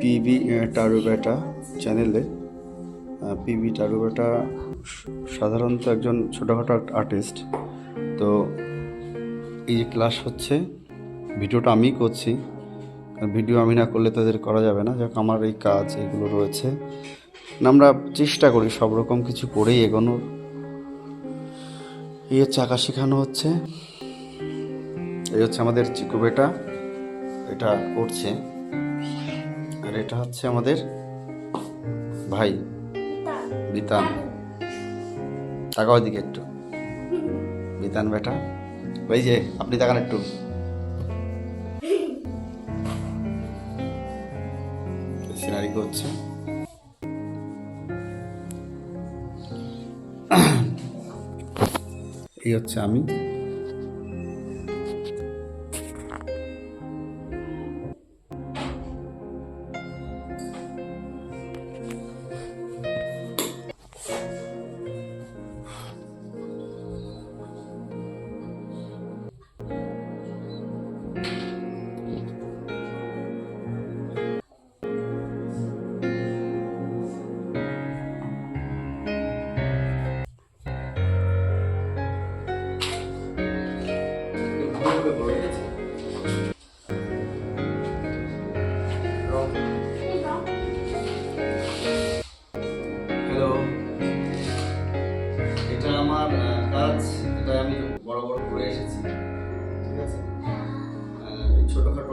PB টারুবেটা চ্যানেলে PB টারুবেটা সাধারণত একজন ছোটোখাটো আর্টিস্ট তো এই যে ক্লাস হচ্ছে ভিডিওটা আমিই করছি ভিডিও আমি না করলে তাদের করা যাবে না, যাক আমার এই কাজ এগুলো রয়েছে। আমরা চেষ্টা করি সব রকম কিছু করেই এগোনোর। এই হচ্ছে আঁকা শেখানো হচ্ছে। এই হচ্ছে আমাদের চিকু বেটা এটা করছে। আর এটা হচ্ছে আমাদের ভাই, বিতান। তাকাও দিকে একটু। বিতান বেটা। ওই যে, আপনি তাকান একটু। সিনারি করছে। এই হচ্ছে আমি।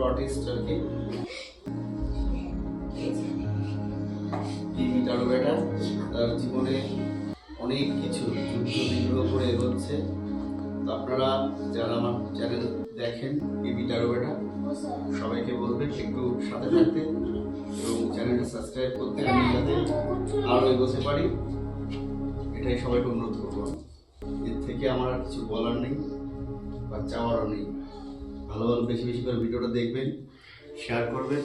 আর্টিস্ট আর কি। টিভি টারু বেটা তার জীবনে অনেক কিছু, যুদ্ধ বিগ্রহ করে এগোচ্ছে। আপনারা যারা আমার চ্যানেল দেখেন টারু বেটা সবাইকে বলবেন একটু সাথে থাকতে এবং চ্যানেলটা সাবস্ক্রাইব করতে আমি যাতে আরও এগোতে পারি। এটাই সবাইকে অনুরোধ করব। এর থেকে আমার আর কিছু বলার নেই বা চাওয়ারও নেই। ভালো ভালো বেশি বেশি করে ভিডিওটা দেখবেন শেয়ার করবেন।